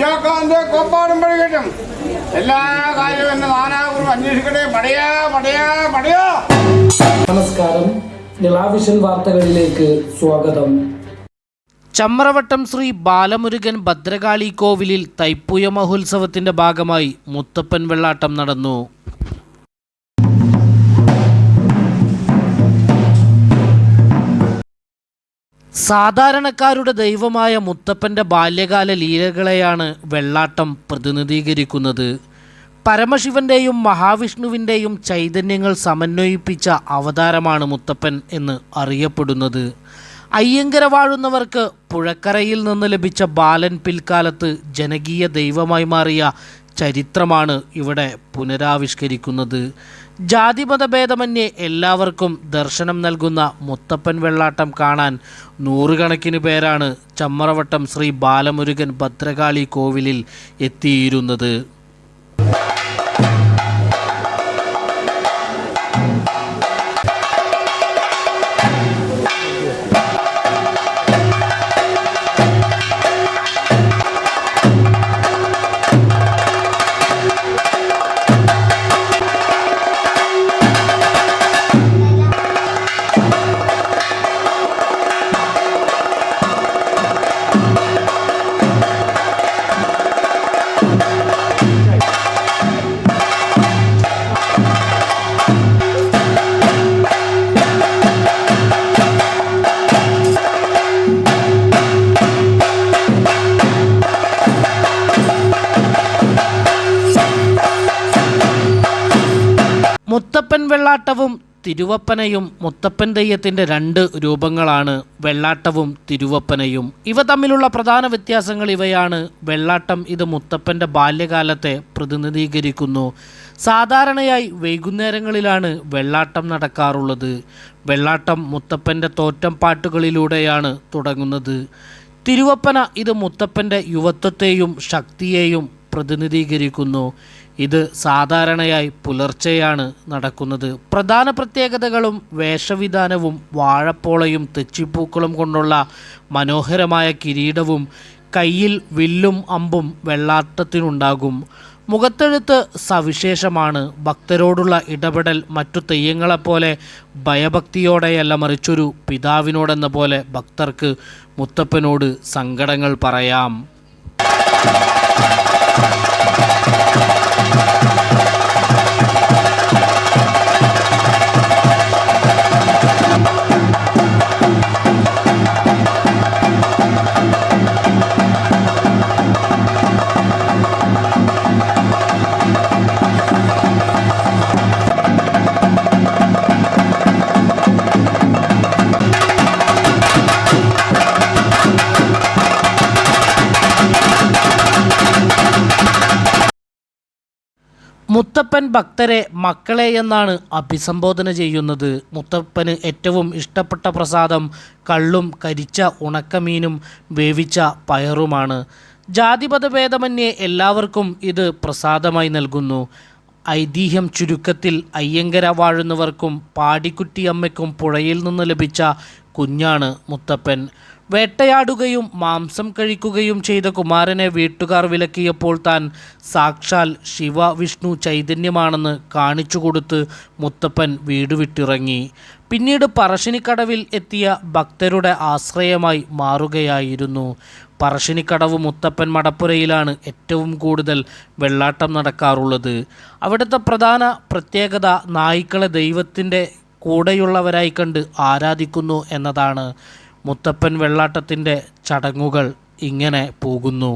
ഇയാൾക്കാന്റെ കോപ്പാടും പഠിക്കട്ടും എല്ലാ കാര്യവും എന്നെ നാനാകുറും അന്വേഷിക്കട്ടെ. പടയാ പടയാ പടയാ നമസ്കാരം. നിളാവിഷൻ വാർത്തകളിലേക്ക് സ്വാഗതം. ചമ്രവട്ടം ശ്രീ ബാലമുരുകൻ ഭദ്രകാളി കോവിലിൽ തൈപ്പൂയ മഹോത്സവത്തിന്റെ ഭാഗമായി മുത്തപ്പൻ വെള്ളാട്ടം നടന്നു. സാധാരണക്കാരുടെ ദൈവമായ മുത്തപ്പന്റെ ബാല്യകാല ലീലകളെയാണ് വെള്ളാട്ടം പ്രതിനിധീകരിക്കുന്നത്. പരമശിവന്റെയും മഹാവിഷ്ണുവിന്റെയും ചൈതന്യങ്ങൾ സമന്വയിപ്പിച്ച അവതാരമാണ് മുത്തപ്പൻ എന്ന് അറിയപ്പെടുന്നത്. അയ്യങ്കര വാഴുന്നവർക്ക് പുഴക്കരയിൽ നിന്ന് ലഭിച്ച ബാലൻ പിൽക്കാലത്ത് ജനകീയ ദൈവമായി മാറിയ ചരിത്രമാണ് ഇവിടെ പുനരാവിഷ്കരിക്കുന്നത്. ജാതിമതഭേദമന്യേ എല്ലാവർക്കും ദർശനം നൽകുന്ന മുത്തപ്പൻ വെള്ളാട്ടം കാണാൻ നൂറുകണക്കിന് പേരാണ് ചമ്മറവട്ടം ശ്രീ ബാലമുരുകൻ ഭദ്രകാളി കോവിലിൽ എത്തിയിരുന്നത്. വെള്ളാട്ടവും തിരുവപ്പനയും മുത്തപ്പൻ തെയ്യത്തിന്റെ രണ്ട് രൂപങ്ങളാണ് വെള്ളാട്ടവും തിരുവപ്പനയും. ഇവ തമ്മിലുള്ള പ്രധാന വ്യത്യാസങ്ങൾ ഇവയാണ്. വെള്ളാട്ടം ഇത് മുത്തപ്പന്റെ ബാല്യകാലത്തെ പ്രതിനിധീകരിക്കുന്നു. സാധാരണയായി വൈകുന്നേരങ്ങളിലാണ് വെള്ളാട്ടം നടക്കാറുള്ളത്. വെള്ളാട്ടം മുത്തപ്പന്റെ തോറ്റം പാട്ടുകളിലൂടെയാണ് തുടങ്ങുന്നത്. തിരുവപ്പന ഇത് മുത്തപ്പന്റെ യുവത്വത്തെയും ശക്തിയെയും പ്രതിനിധീകരിക്കുന്നു. ഇത് സാധാരണയായി പുലർച്ചെയാണ് നടക്കുന്നത്. പ്രധാന പ്രത്യേകതകളും വേഷവിധാനവും വാഴപ്പോളയും തെച്ചിപ്പൂക്കളും കൊണ്ടുള്ള മനോഹരമായ കിരീടവും കയ്യിൽ വില്ലും അമ്പും വെള്ളാട്ടത്തിനുണ്ടാകും. മുഖത്തെഴുത്ത് സവിശേഷമാണ്. ഭക്തരോടുള്ള ഇടപെടൽ മറ്റു തെയ്യങ്ങളെപ്പോലെ ഭയഭക്തിയോടെയല്ല മറിച്ചൊരു പിതാവിനോടെന്ന പോലെ ഭക്തർക്ക് മുത്തപ്പനോട് സങ്കടങ്ങൾ പറയാം. Thank you. മുത്തപ്പൻ ഭക്തരെ മക്കളെ എന്നാണ് അഭിസംബോധന ചെയ്യുന്നത്. മുത്തപ്പന് ഏറ്റവും ഇഷ്ടപ്പെട്ട പ്രസാദം കള്ളും കരിച്ച ഉണക്കമീനും വേവിച്ച പയറുമാണ്. ജാതിപതഭേദമന്യേ എല്ലാവർക്കും ഇത് പ്രസാദമായി നൽകുന്നു. ഐതിഹ്യം ചുരുക്കത്തിൽ അയ്യങ്കര വാഴുന്നവർക്കും പാടിക്കുട്ടിയമ്മയ്ക്കും പുഴയിൽ നിന്ന് ലഭിച്ച കുഞ്ഞാണ് മുത്തപ്പൻ. വേട്ടയാടുകയും മാംസം കഴിക്കുകയും ചെയ്ത കുമാരനെ വീട്ടുകാർ വിലക്കിയപ്പോൾ താൻ സാക്ഷാൽ ശിവ വിഷ്ണു ചൈതന്യമാണെന്ന് കാണിച്ചു കൊടുത്ത് മുത്തപ്പൻ വീട് വിട്ടിറങ്ങി. പിന്നീട് പറശ്ശിനിക്കടവിൽ എത്തിയ ഭക്തരുടെ ആശ്രയമായി മാറുകയായിരുന്നു. പറശ്ശിനിക്കടവ് മുത്തപ്പൻ മടപ്പുരയിലാണ് ഏറ്റവും കൂടുതൽ വെള്ളാട്ടം നടക്കാറുള്ളത്. അവിടുത്തെ പ്രധാന പ്രത്യേകത നായ്ക്കളെ ദൈവത്തിന്റെ കൂടെയുള്ളവരായി കണ്ട് ആരാധിക്കുന്നു എന്നതാണ്. മുത്തപ്പൻ വെള്ളാട്ടത്തിന്റെ ചടങ്ങുകൾ ഇങ്ങനെ പോകുന്നു.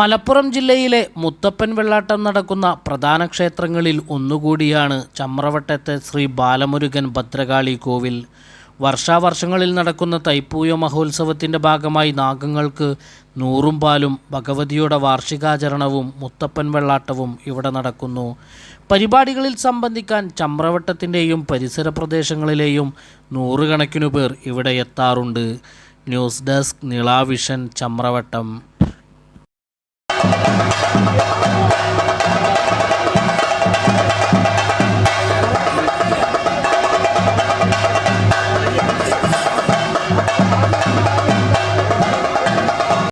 മലപ്പുറം ജില്ലയിലെ മുത്തപ്പൻ വെള്ളാട്ടം നടക്കുന്ന പ്രധാന ക്ഷേത്രങ്ങളിൽ ഒന്നുകൂടിയാണ് ചമ്രവട്ടത്തെ ശ്രീ ബാലമുരുകൻ ഭദ്രകാളി കോവിൽ. വർഷാവർഷങ്ങളിൽ നടക്കുന്ന തൈപ്പൂയ മഹോത്സവത്തിന്റെ ഭാഗമായി നാഗങ്ങൾക്ക് നൂറും പാലും ഭഗവതിയുടെ വാർഷികാചരണവും മുത്തപ്പൻ വെള്ളാട്ടവും ഇവിടെ നടക്കുന്നു. പരിപാടികളിൽ സംബന്ധിക്കാൻ ചമ്രവട്ടത്തിന്റെയും പരിസര പ്രദേശങ്ങളിലെയും നൂറുകണക്കിനു പേർ ഇവിടെ എത്താറുണ്ട്. News desk Nila vision Chamravattam.